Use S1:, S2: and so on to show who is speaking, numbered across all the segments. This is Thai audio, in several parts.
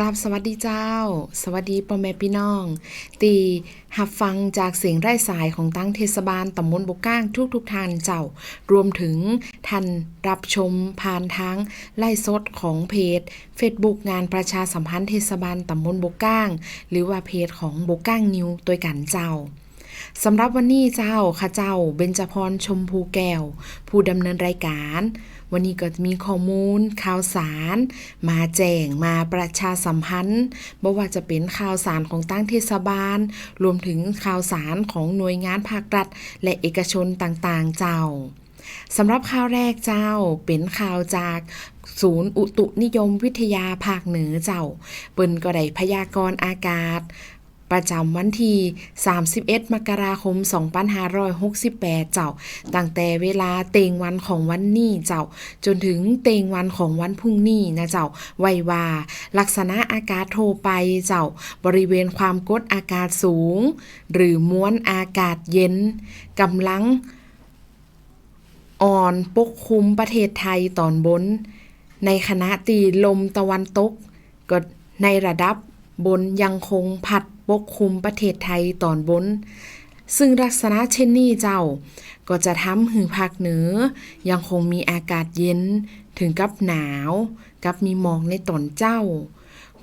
S1: กราบสวัสดีเจ้า สวัสดีพ่อแม่พี่น้อง ตีหับฟังจากเสียงไร้สายของตั้งเทศบาลตำบลบกก้างทุกทุกท่านเจ้า รวมถึงท่านรับชมผ่านทางไล่สดของเพจ Facebook งานประชาสัมพันธ์เทศบาลตำบลบกก้าง หรือว่าเพจของบกก้างนิวตัวกันเจ้า สำหรับวันนี้เจ้าข้าเจ้าเบญจพรชมพูแก้ว ผู้ดำเนินรายการ วันนี้ก็จะมีข้อมูล ข่าวสาร มาแจ้งมาประชาสัมพันธ์บ่ว่าจะเป็นข่าวสารของตั้งเทศบาล รวมถึงข่าวสารของหน่วยงานภาครัฐ และเอกชนต่างๆเจ้าสำหรับข่าวแรกเจ้าเป็นข่าวจากศูนย์อุตุนิยมวิทยาภาคเหนือเจ้า เปิ้นก็ได้พยากรณ์อากาศ ประจำวันที่ 31 มกราคม 2568 เจ้า ตั้งแต่เวลาเตงวันของวันนี้เจ้า จนถึงเตงวันของวันพรุ่งนี้นะเจ้า ไว้ว่า ลักษณะอากาศโทรไปเจ้า บริเวณความกดอากาศสูง หรือม้วนอากาศเย็นกำลัง อ่อนปกคลุมประเทศไทยตอนบน ในขณะตีลมตะวันตกก็ในระดับบนยังคงพัด ปกคลุมประเทศไทยตอนบน ซึ่งลักษณะเช่นนี้เจ้า ก็จะทำให้ภาคเหนือ ยังคงมีอากาศเย็นถึงกับหนาว กับมีหมอกในตอนเจ้า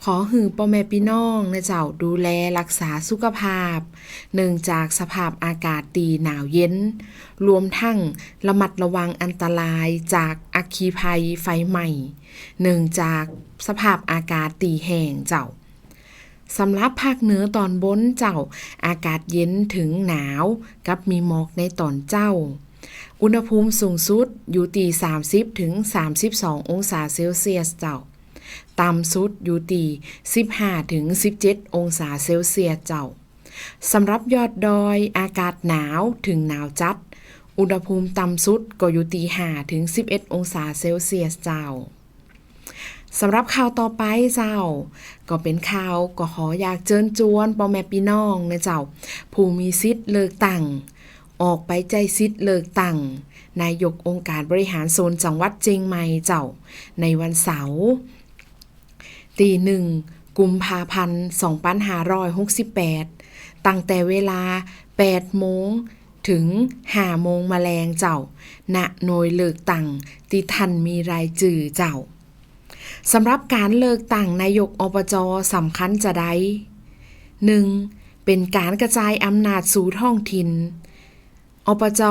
S1: ขอหือพ่อแม่พี่น้องนะเจ้าดูแลรักษาสุขภาพ เนื่องจากสภาพอากาศตีหนาวเย็น รวมทั้งระมัดระวังอันตรายจากอัคคีภัยไฟใหม่เนื่องจากสภาพอากาศตีแห้งเจ้า สำหรับภาคเหนือตอนบนเจ้า อากาศเย็นถึงหนาว กับมีหมอกในตอนเจ้า อุณหภูมิสูงสุดอยู่ที่30ถึง32 องศาเซลเซียสเจ้า ต่ำสุดอยู่ที่15ถึง17 องศาเซลเซียสเจ้าสำหรับยอดดอยอากาศหนาวถึงหนาวจัด อุณหภูมิต่ำสุดก็อยู่ที่5ถึง11 องศาเซลเซียสเจ้า สำหรับข่าวต่อไปเจ้า ก็เป็นข่าวก็ขออยากเจิญจวนพ่อแม่พี่น้องนะเจ้า ผู้มีสิทธิ์เลิกตั้งออกไปใจสิทธิ์เลิกตั้งนายกองค์การบริหารโซนจังหวัดเจียงใหม่เจ้า ในวันเสาร์ตีหนึ่งกุมภาพันธ์2568 ตั้งแต่เวลา 8 โมงถึง5โมงมาแรงเจ้า ณ หน่วยเลิกตั้งที่ท่านมีรายจื่อเจ้า สำหรับการเลิกตั้งนายกอบจสำคัญจะได้ 1. เป็นการกระจายอำนาจสู่ท้องถิ่น อบจ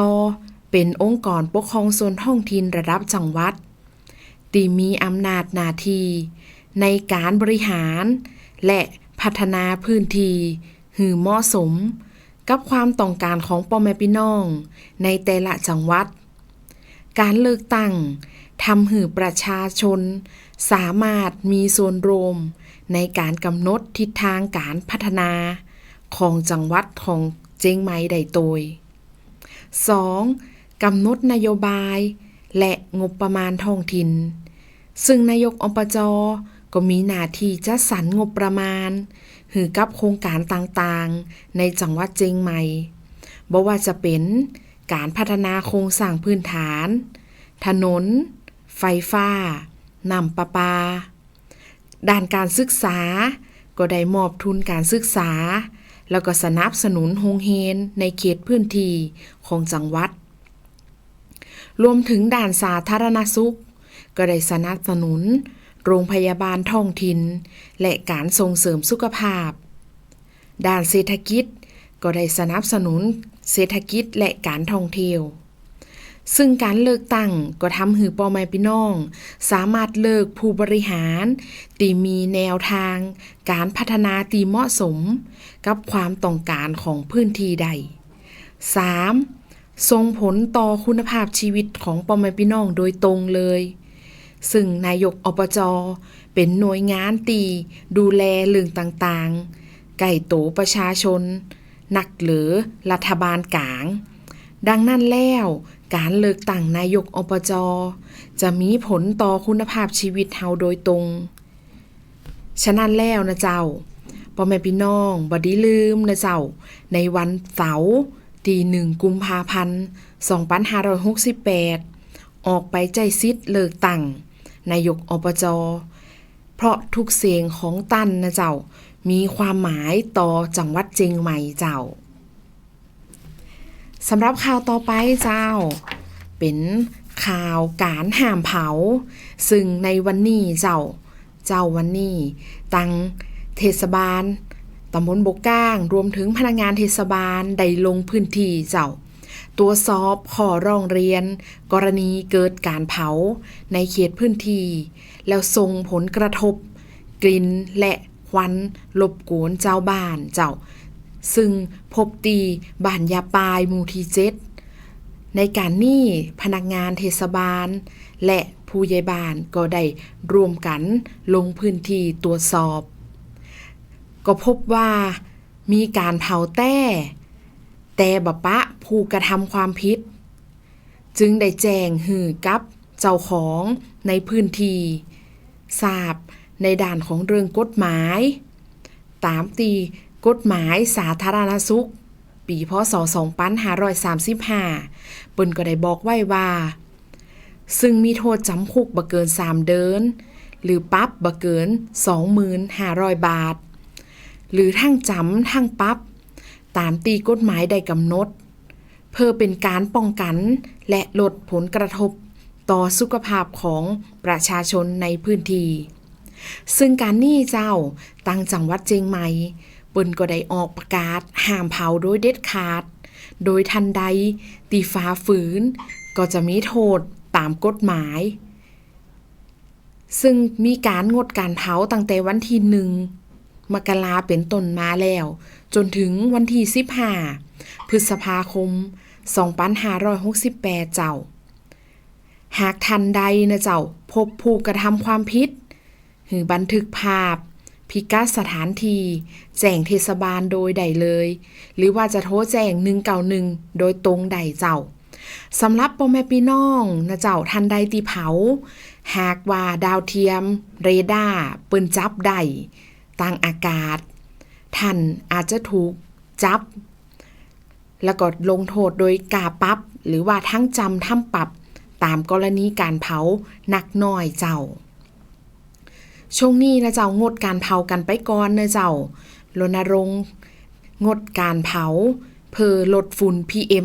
S1: เป็นองค์กรปกครองส่วนท้องถิ่นระดับจังหวัดที่มีอำนาจหน้าที่ในการบริหาร และพัฒนาพื้นที่หือเหมาะสม กับความต้องการของพ่อแม่พี่น้อง ในแต่ละจังหวัด การเลือกตั้ง ทำให้ประชาชน สามารถมีส่วนรวม ในการกำหนดทิศทางการพัฒนา ของจังหวัดของเจียงใหม่ได้โดย 2. กำหนดนโยบาย และงบประมาณท้องถิ่น ซึ่งนายกอบจก็มีหน้าที่จัดสรรงบประมาณหือกับโครงการต่างๆ ในจังหวัดเจียงใหม่บ่ว่าจะเป็นการพัฒนาโครงสร้างพื้นฐาน ถนน ไฟฟ้านำประปา ด้านการศึกษา ก็ได้มอบทุนการศึกษา แล้วก็สนับสนุนโรงเรียนในเขตพื้นที่ของจังหวัด รวมถึงด้านสาธารณสุข ก็ได้สนับสนุน โรงพยาบาลท้องถิ่นและการส่งเสริมสุขภาพ ด้านเศรษฐกิจก็ได้สนับสนุนเศรษฐกิจและการท่องเที่ยว ซึ่งการเลิกตั้งก็ทำให้พ่อแม่พี่น้อง สามารถเลิกผู้บริหารตีมีแนวทาง การพัฒนาตีเหมาะสม กับความต้องการของพื้นที่ใด 3. ส่งผลต่อคุณภาพชีวิตของพ่อแม่พี่น้องโดยตรงเลย ซึ่งนายกอบจเป็นหน่วยงานตีดูแลเรื่องต่างๆ ไก่โตประชาชน นักหรือรัฐบาลกลาง ดังนั้นแล้ว การเลิกตั้งนายกอบจจะมีผลต่อคุณภาพชีวิตเฮาโดยตรง ฉะนั้นแล้วนะเจ้าพ่อแม่พี่น้องบด้ลืมนะเจ้า ในวันเสาร์ที่หนึ่งกุมภาพันธ์2568ออกไปใจซิดเลิกตั้งนายกอบจเพราะทุกเสียงของตั้นนะเจ้า มีความหมายต่อจังหวัดเจียงใหม่เจ้า สำหรับข่าวต่อไปเจ้า เป็นข่าวการห้ามเผา ซึ่งในวันนี้เจ้า เจ้าวันนี้ตังเทศบาลตำบลบกก้าง รวมถึงพนักงานเทศบาลได้ลงพื้นที่เจ้าตัวสอบขอร้องเรียน กรณีเกิดการเผาในเขตพื้นที่แล้วส่งผลกระทบ กลิ่นและควันรบกวนเจ้าบ้านเจ้า ซึ่งพบตีบ้านยาปายมูทีเจ็ดในการนี้พนักงานเทศบาล และผู้ใหญ่บ้านก็ได้รวมกันลงพื้นที่ตรวจสอบ ก็พบว่ามีการเผาแต้ แต่บปะผู้กระทำความผิด จึงได้แจ้งหือกับเจ้าของในพื้นที่ทราบในด่านของเรื่องกฎหมาย ตามตี กฎหมายสาธารณสุข ปีพศ2535เปิ้นก็ได้บอกไว้ว่า ซึ่งมีโทษจำคุกบ่เกิน 3 เดือนหรือปรับบ่เกิน 2,500 บาท หรือทั้งจำทั้งปรับตามตีกฎหมายได้กำหนด เพื่อเป็นการป้องกันและลดผลกระทบต่อสุขภาพของประชาชนในพื้นที่ ซึ่งการนี่เจ้าตั้งจังหวัดเจียงใหม่ เปิ้นก็ได้ออกประกาศห้ามเผาโดยเด็ดขาด โดยทันใดตีฟ้าฝืน ก็จะมีโทษตามกฎหมาย ซึ่งมีการงดการเผาตั้งแต่วันที่หนึ่งมกราเป็นต้นมาแล้ว จนถึงวันที่15พฤษภาคม 2568 เจ้า หากทันใดนะเจ้า พบผู้กระทำความผิด หรือบันทึกภาพ พิกัดสถานที่แจ้งเทศบาลโดยใดเลย หรือว่าจะโทรแจ้ง191โดยตรงใดเจ้าสำหรับพ่อแม่พี่น้องนะเจ้าทันใดตีเผา หากว่าดาวเทียม เรดาร์ปืนจับได้ต่างอากาศ ท่านอาจจะถูกจับ แล้วก็ลงโทษโดยกาปับ หรือว่าทั้งจำทั้งปรับ ตามกรณีการเผาหนักน้อยเจ้า ช่วงนี้นะเจ้างดการเผากันไปก่อนนะเจ้ารณรงค์งดการเผา เพื่อลดฝุ่น PM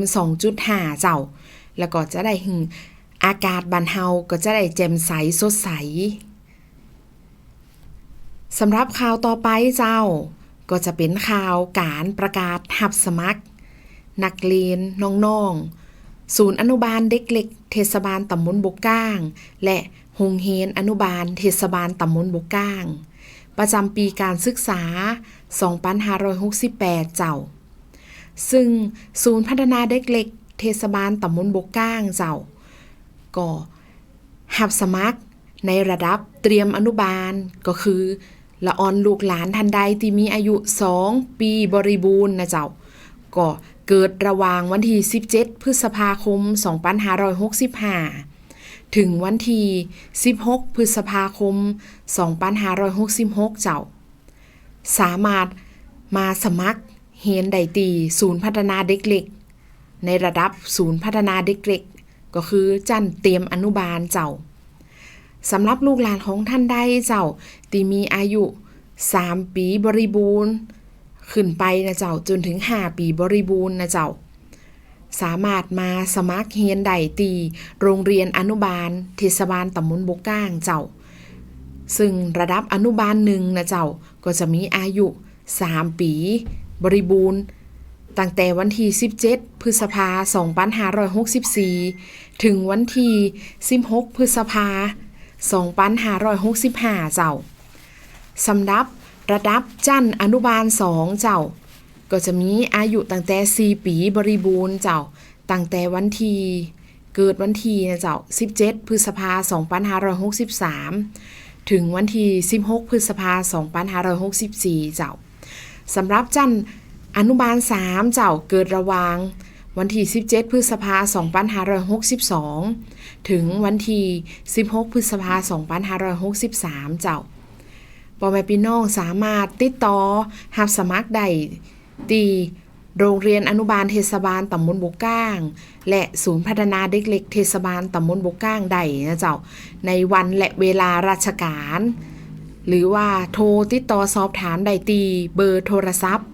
S1: 2.5 เจ้า แล้วก็จะได้หึงอากาศบันเฮาก็จะได้แจ่มใสสดใสสำหรับข่าวต่อไปเจ้า ก็จะเป็นข่าวการประกาศหับสมัคร นักเรียนน้องๆ ศูนย์อนุบาลเด็กเล็กเทศบาลตำบลบกก้าง และโรงเรียนอนุบาลเทศบาลตำบลบกก้าง ประจำปีการศึกษา 2568 เจ้า ซึ่งศูนย์พัฒนาเด็กเล็กเทศบาลตำบลบกก้างเจ้า ก็หับสมัครในระดับเตรียมอนุบาลก็คือละออนลูกหลานทันใดที่มีอายุ 2 ปีบริบูรณ์นะเจ้าก็ เกิดระหว่างวันที่ 17 พฤษภาคม 2565 ถึงวันที่ 16 พฤษภาคม 2566 เจ้า สามารถมาสมัครเฮียนไดตีศูนย์พัฒนาเด็กเล็ก ในระดับศูนย์พัฒนาเด็กเล็ก ก็คือจันเตรียมอนุบาลเจ้าสำหรับลูกหลานของท่านใดเจ้าที่มีอายุ 3 ปีบริบูรณ์ ขึ้นไปนะเจ้าจนถึง 5 ปีบริบูรณ์นะเจ้า สามารถมาสมัครเฮียนใดตี โรงเรียนอนุบาลเทศบาลตำบลบกก้างเจ้า ซึ่งระดับอนุบาลหนึ่งนะเจ้าก็จะมีอายุ 3 ปี บริบูรณ์ตั้งแต่วันที่ 17 พฤษภา 2564 ถึงวันที่ 16 พฤษภา 2565 เจ้าสำหรับ ระดับจันอนุบาล2เจ้า ก็จะมีอายุตั้งแต่ 4 ปีบริบูรณ์เจ้า ตั้งแต่วันทีเกิดวันที่นะเจ้า 17 พฤษภา2563 ถึงวันที่ 16 พฤษภา2564 เจ้าสำหรับจันอนุบาล 3 เจ้าเกิดระวาง วันที่ 17 พฤษภา2562 ถึงวันที่ 16 พฤษภา2563 เจ้า ปอแม่พี่น้องสามารถติดต่อหับสมัครได้ตีโรงเรียนอนุบาลเทศบาลตำบลบกก้าง และศูนย์พัฒนาเด็กเล็กเทศบาลตำบลบกก้างได้นะเจ้า ในวันและเวลาราชการ หรือว่าโทรติดต่อสอบถามได้ตีเบอร์โทรศัพท์ 053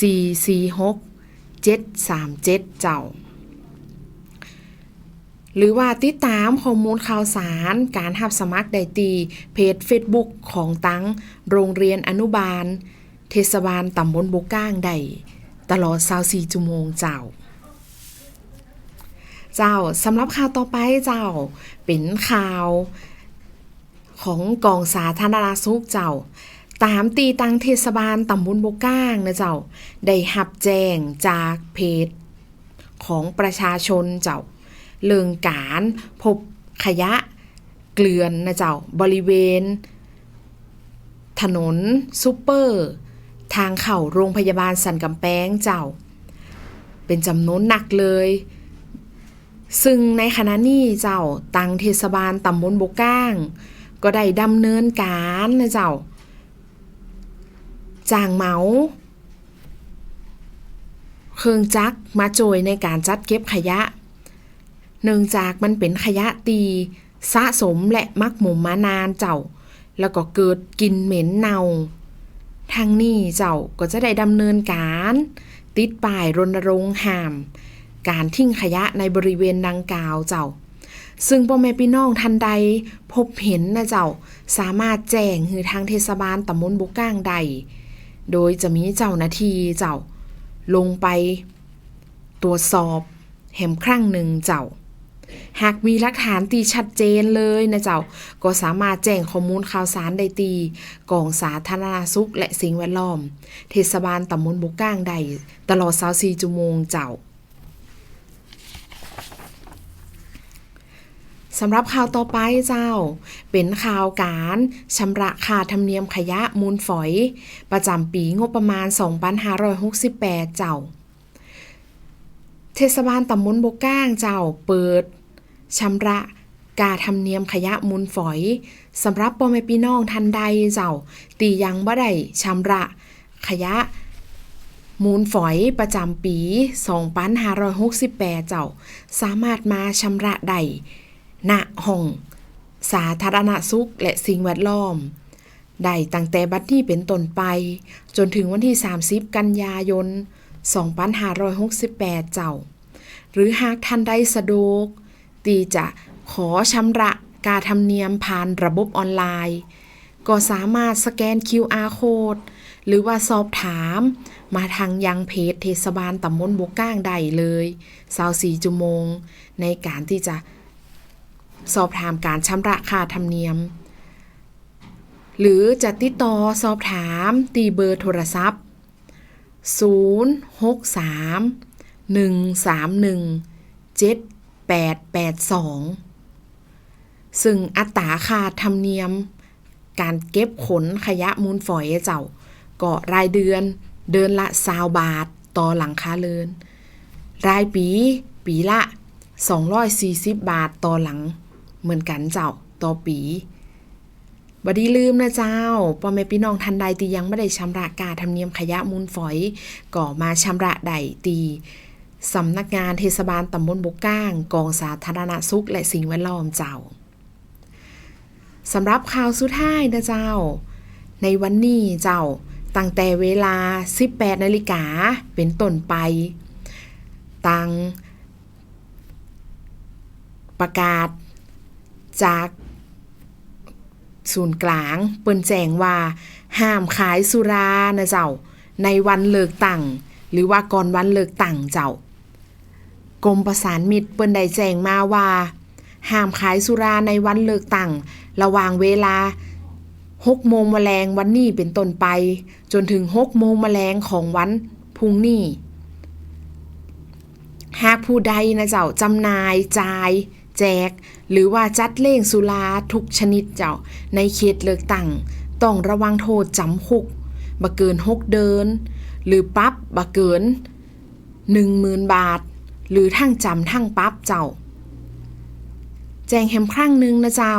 S1: 446 737 เจ้า หรือว่าติดตามข้อมูลข่าวสารการหับสมัครได้ตี เพจ Facebook ของตังโรงเรียนอนุบาล เทศบาลตำบลบกก้างได้ตลอด24ชั่วโมงเจ้า เจ้าสำหรับข่าวต่อไปเจ้า เป็นข่าว ของกองสาธารณสุขเจ้าตามตีตังเทศบาลตำบลบกก้างนะเจ้า ได้หับแจ้งจากเพจของประชาชนเจ้า เรื่องการ พบขยะ เกลือนนะเจ้า บริเวณ ถนนซูเปอร์ ทางเข้าโรงพยาบาลสันกำแพงเจ้า เป็นจำนวนหนักเลย ซึ่งในขณะนี้เจ้าตังเทศบาลตำบลบกก้าง ก็ได้ดำเนินการนะเจ้าจ้างเมาเครื่องจักรมาโจยในการจัดเก็บขยะ เนื่องจากมันเป็นขยะตีสะสมและมักหมมมานานเจ้า แล้วก็เกิดกลิ่นเหม็นเน่าทางนี้เจ้าก็จะได้ดำเนินการ ติดป้ายรณรงค์ห้าม การทิ้งขยะในบริเวณดังกล่าวเจ้า ซึ่งพ่อแม่พี่น้องทันใดพบเห็นนะเจ้าสามารถแจ้งหือทางเทศบาลตำบลบุก้างใด โดยจะมีเจ้าหน้าที่เจ้า ลงไป ตรวจสอบแหมครั้งหนึ่งเจ้า หากมีหลักฐานตีชัดเจนเลยนะเจ้า ก็สามารถแจ้งข้อมูลข่าวสารได้ตีกองสาธารณสุขและสิ่งแวดล้อม เทศบาลตำบลบุกก้างใดตลอด24ชั่วโมงเจ้าสำหรับข่าวต่อไปเจ้า เป็นข่าวการชำระค่าธรรมเนียมขยะมูลฝอย ประจำปีงบประมาณ 2568 เจ้า เทศบาลตำบลบกก้างเจ้าเปิด ชำระกาธรรมเนียมขยะมูลฝอยสำหรับพ่อแม่พี่น้องทันใดเจ้าตียังบ่ได้ชำระขยะมูลฝอยประจำปี 2568 เจ้า สามารถมาชำระได้ณห้อง สาธารณสุขและสิ่งแวดล้อม ได้ตั้งแต่บัดนี้เป็นต้นไป จนถึงวันที่ 30 กันยายน 2568 เจ้า หรือหากท่านใดสะดวก ตีจะขอชำระการธรรมเนียมผ่านระบบออนไลน์ ก็สามารถสแกน QR code หรือว่าสอบถาม มาทางยังเพจเทศบาลตำบลบกก้างได้เลย24ชั่วโมง ในการที่จะสอบถามการชำระค่าธรรมเนียม หรือจะติดต่อสอบถามตีเบอร์โทรศัพท์ 0631317 882 ซึ่งอัตราค่าธรรมเนียม การเก็บขนขยะมูลฝอยเจ้าก็รายเดือนเดือนละ20บาทต่อหลังคาเรือน รายปีปีละ 240 บาทต่อหลัง เหมือนกันเจ้าต่อปีบดีลืมนะเจ้าพ่อแม่พี่น้องทันใดที่ยังไม่ได้ชำระกาธรรมเนียมขยะมูลฝอยก็มาชำระได้ตี สำนักงานเทศบาลตำบลบกก้าง กองสาธารณสุข และสิ่งแวดล้อมเจ้าสำหรับข่าวสุดท้ายนะเจ้า ในวันนี้เจ้าตั้งแต่เวลา 18นาฬิกาเป็นต้นไป ตั้งประกาศจากศูนย์กลางเปิ้นแจ้งว่า ห้ามขายสุรานะเจ้า ในวันเลิกตั้งหรือว่าก่อนวันเลิกตั้งเจ้า กรมประสานมิตรเปิ้นได้แจ้งมาว่า ห้ามขายสุราในวันเลิกตั้งระหว่างเวลา6โมงแมลงวันนี้เป็นต้นไป จนถึง6โมงแมลงของวันพรุ่งนี้หากผู้ใดนะเจ้าจำนายจ่าย แจก หรือว่าจัดเล่งสุราทุกชนิดเจ้า ในเขตเลือกตั้งต้องระวังโทษจำคุกบ่เกิน6เดือนหรือปรับบ่เกิน10,000บาท หรือทั้งจำทั้งปรับเจ้า แจ้งแฮมครั้งหนึ่งนะเจ้า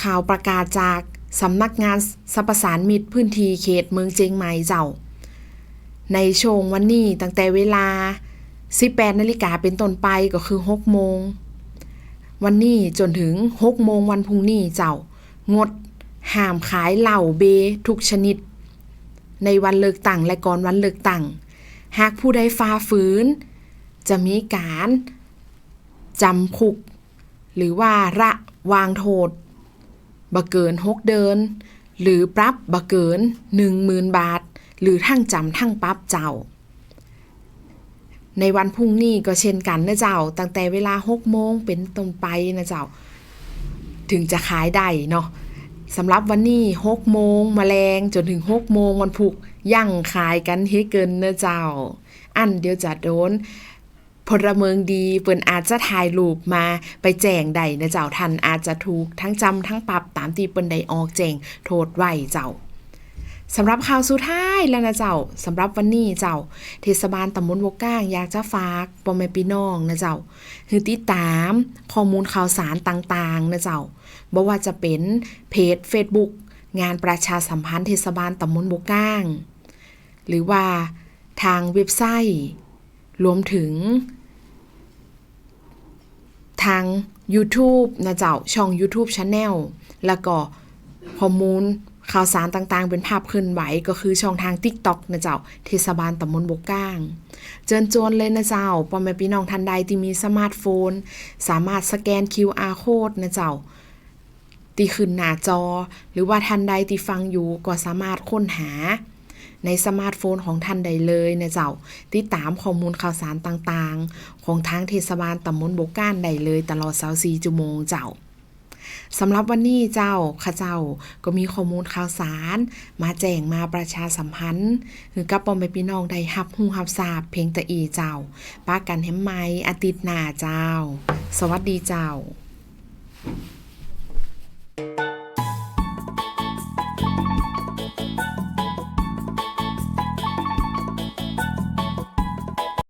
S1: ข่าวประกาศจากสำนักงานสรรพสานมิตรพื้นที่เขตเมืองเจียงใหม่เจ้า ในช่วงวันนี้ตั้งแต่เวลา 18นาฬิกาเป็นต้นไปก็คือ 6 โมง วันนี้จนถึง 6 โมงวันพรุ่งนี้เจ้า งดห้ามขายเหล้าเบทุกชนิด ในวันเลิกตั้งและก่อนวันเลิกตั้ง หากผู้ใดฝ่าฝืน จะมีการจำคุก หรือว่าระวางโทษบ่เกิน6เดือนหรือปรับบ่เกิน10,000บาท หรือทั้งจำทั้งปรับเจ้า ในวันพรุ่งนี้ก็เช่นกันนะเจ้า ตั้งแต่เวลา6โมงเป็นต้นไปนะเจ้า ถึงจะขายได้เนาะสำหรับวันนี้6โมงแมลงจนถึง6โมงวันพุกยั่งขายกันให้เกินนะเจ้า อันเดียวจะโดน พลเมืองดีเปิ้นอาจจะถ่ายรูปมาไปแจ้งใดนะเจ้าทันอาจจะถูกทั้งจำทั้งปรับตามที่เปิ้นได้ออกแจ้งโทษไว้เจ้าสำหรับข่าวสุดท้ายแล้วนะเจ้าสำหรับวันนี้เจ้า เทศบาลตำบลบกก้างอยากจะฝากพ่อแม่พี่น้องนะเจ้าคือติดตามข้อมูลข่าวสารต่างๆนะเจ้าบ่ว่าจะเป็นเพจ Facebook งานประชาสัมพันธ์เทศบาลตำบลบกก้าง หรือว่าทางเว็บไซต์ รวมถึง ทาง YouTube นะเจ้า ช่อง YouTube Channel แล้วก็ข้อมูลข่าวสารต่างๆ เป็นภาพเคลื่อนไหวก็คือช่องทาง TikTok นะเจ้า เทศบาลตำบลบกก้าง เจิญจวนเลยนะเจ้าพ่อแม่พี่น้องท่านใดที่มีสมาร์ทโฟน สามารถสแกน QR code นะเจ้า ตีขึ้นหน้าจอ หรือว่าท่านใดที่ฟังอยู่ก็สามารถค้นหา ในสมาร์ทโฟนของท่านใดเลยนะเจ้าติดตามข้อมูลข่าวสารต่างๆ ของทางเทศบาลตำบลบกก้านได้เลยตลอด24ชั่วโมงเจ้าสำหรับวันนี้เจ้าข้าเจ้าก็มีข้อมูลข่าวสาร มาแจ้งมาประชาสัมพันธ์คือกับปอมไปพี่น้องได้ฮับฮูฮับทราบเพียงแต่อีเจ้าป้ากันแฮมไหมอาทิตย์หน้าเจ้า สวัสดีเจ้า